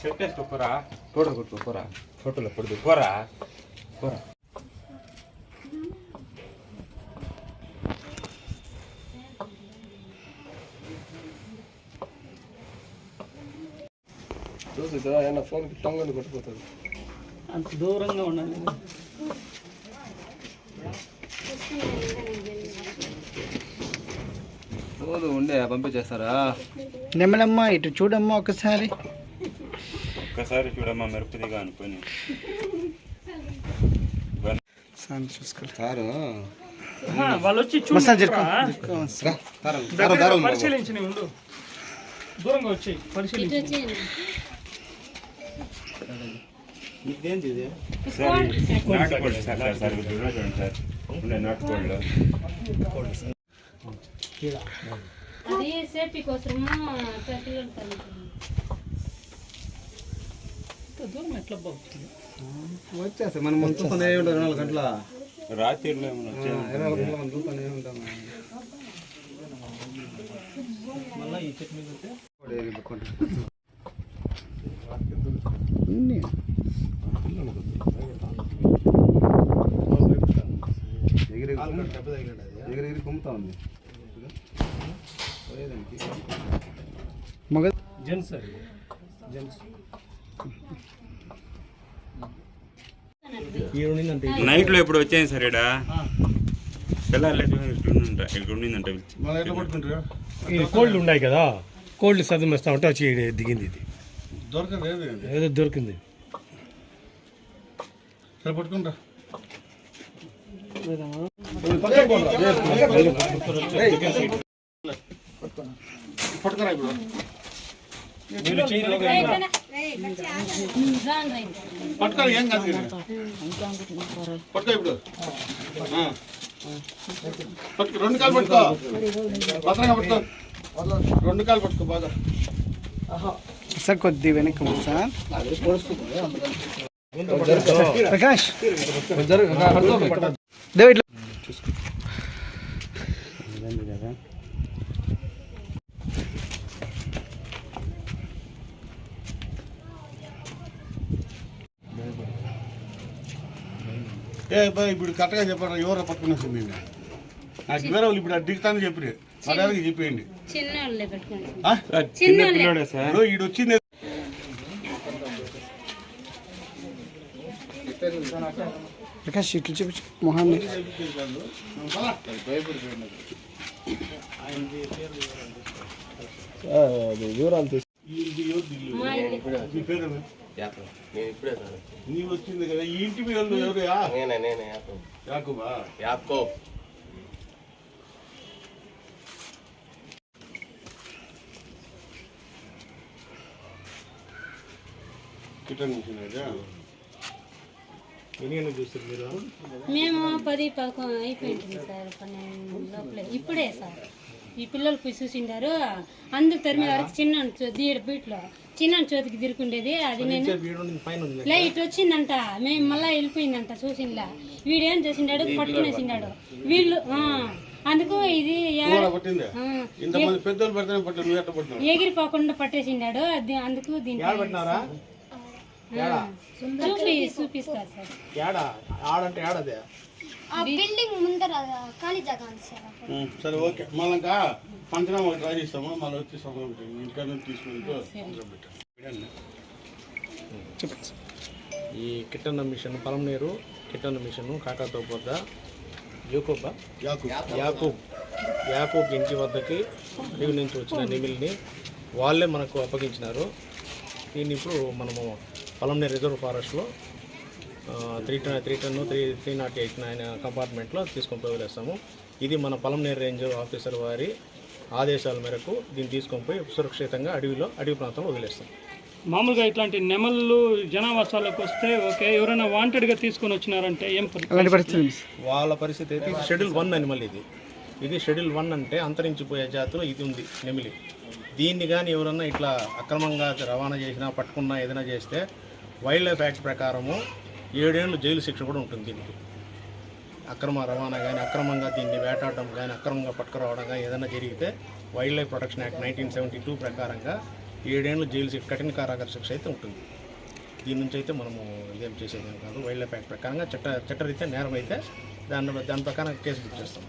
చెట్టేసుకోరా తోట కొట్టుకోరా తోటలో పడుదు పోరా పోరా చూస్తుందా ఆయన ఫోన్కి టంగని కొట్టుకుపోతుంది అంత దూరంగా ఉండండి రోజు ఉండే పంపించేస్తారా? నెమ్మలమ్మ ఇటు చూడమ్మా ఒకసారి. ఒక్కసారి చూడమ్మా మెరుపుదిగా అనుకొని సార్ చూసుకోండి కారు వాళ్ళు వచ్చి మసాజ్ చూడు కారం పరిశీలించిన ఉండు. దూరంగా వచ్చి పరిశీలించి. సార్ నాటుకోండి సార్ చూడండి అది సేఫ్టీ కోసము? దూరం ఎట్లా బాగుంటుంది వచ్చేస్తాయి. మనం మనం చూస్తూనే ఉంటాం ఇరవై నాలుగు గంటల. వచ్చాయి ఇరవై నాలుగు గంటల మనం. చూస్తూనే ఉంటాం? ఉన్ని. ఎగిరి ఎగిరి ఎగిరి కుమ్ముతా ఉంది. మగ జెంట్స్ అది జెంట్స్. నైట్లో ఎప్పుడు వచ్చాయి సార్ ఇక్కడ పిల్లలు కోళ్ళు ఉన్నాయి కదా కోళ్ళు చదివేస్తా ఉంటే వచ్చి దిగింది ఇది. దొరకదు ఏది ఏదో దొరికింది. సరే పట్టుకుంటా. పట్టుకురా ఇప్పుడు పట్టుకోవాలి ఏం కాదు. పట్టుకో ఇప్పుడు. పట్టుకో రెండు కాలు పట్టుకో. భద్రంగా పట్టుకో. రెండు కాలు పట్టుకో బాగా. సార్ కొద్ది వెనక్కి సార్. ప్రకాష్. దేవ్ ఇట్లా. ఏ బాయ్ ఇప్పుడు కరెక్ట్గా చెప్పారు? ఎవరో పట్టుకునేసి మేము నాకు వేరే వాళ్ళు ఇప్పుడు దిగుతానని చెప్పి మర్యాదకి చెప్పేయండి. చిన్న వాళ్ళే పెట్టుకోండి ఆ? చిన్న పిల్లోడే సార్. ఇదిగో ఈడు వచ్చింది. ప్రకాష్ ఇట్లా చూపించు మొహాన్ని మా ఇల్లు నీ పేరు నీవు వచ్చింది కదా ఈ ఇంటి మీద ఎవరు నేనే నేనే యాకూబ్ యాకుబా యాకోబ్ కిటన్ నుంచి ఎన్ని చూస్తారు మీరు మేము పది పదకొండు అయిపోయింది సార్ పన్నెండు లోపలే ఇప్పుడే సార్ ఈ పిల్లలు పోయి చూసిండారు అందుకు తరిమే వరకు చిన్న దీడ బీట్లో చిన్న చోతికి తిరుకుండేది అది నేను పైన ఉంది లే ఇటు వచ్చిందంట. మేము మళ్ళా వెళ్ళిపోయిందంట చూసిందా వీడేం చేసిండాడు? పట్టుకునేసిండాడు. వీళ్ళు అందుకు ఇది ఎగిరిపోకుండా పట్టేసిండాడు. అది అందుకు దీనికి ఆ, చూపి చూపిస్తారు సార్. ఏడా? ఆడంటే ఏడదే? ఆ బిల్డింగ్ ముందర ఖాళీ జాగా ఉంది సార్. ఓకే. మళ్ళీ ట్రై చేస్తాము. మళ్ళీ వచ్చి సమయం పెట్టండి. ఇంటికాడ నుంచి తీసుకుని ఈ కిట్టన్న మిషన్ పలంనేరు కిట్టన్న మిషన్ కాకాతో వద్ద యూకోబా. యాకు యాకూబ్. యాకూబ్ ఇంటి వద్దకి అడవి నుంచి వచ్చిన నిమిల్ని వాళ్ళే మనకు అప్పగించినారు. దీన్ని ఇప్పుడు మనము పలంనేరు రిజర్వ్ ఫారెస్ట్లో three ton three ton three three naught eight nine కంపార్ట్మెంట్లో తీసుకొని పోయి వదిలేస్తాము. ఇది మన పలంనేరు రేంజ్ ఆఫీసర్ వారి ఆదేశాల మేరకు దీన్ని తీసుకొని పోయి సురక్షితంగా అడవిలో అడవి ప్రాంతంలో వదిలేస్తాం. మామూలుగా ఇట్లాంటి నెమళ్ళు జనావాసాలకు వస్తే ఓకే ఎవరైనా వాంటెడ్గా తీసుకొని వచ్చినారంటే ఏం పరిస్థితి. వాళ్ళ పరిస్థితి అయితే షెడ్యూల్ వన్ అనిమల్ ఇది. ఇది షెడ్యూల్ వన్ అంటే అంతరించిపోయే జాతిలో ఇది ఉంది నెమిలి. దీన్ని కానీ ఎవరన్నా ఇట్లా అక్రమంగా రవాణా చేసినా పట్టుకున్నా ఏదైనా చేస్తే వైల్డ్ లైఫ్ యాక్ట్ ప్రకారము ఏడేళ్ళు జైలు శిక్ష కూడా ఉంటుంది దీనికి. అక్రమ రవాణా కానీ అక్రమంగా దీన్ని వేటాడడం కానీ అక్రమంగా పట్టుకురావడం కానీ ఏదైనా జరిగితే wildlife protection act nineteen seventy two ప్రకారంగా ఏడేళ్ళు జైలు శిక్ష కఠిన కారాగార శిక్ష అయితే ఉంటుంది. దీని నుంచి అయితే మనము ఇదేం చేసేది కాదు. వైల్డ్ లైఫ్ యాక్ట్ ప్రకారంగా చట్ట చట్టరీత్యా నేరం అయితే దాని దాని ప్రకారం కేసు బుక్ చేస్తాం.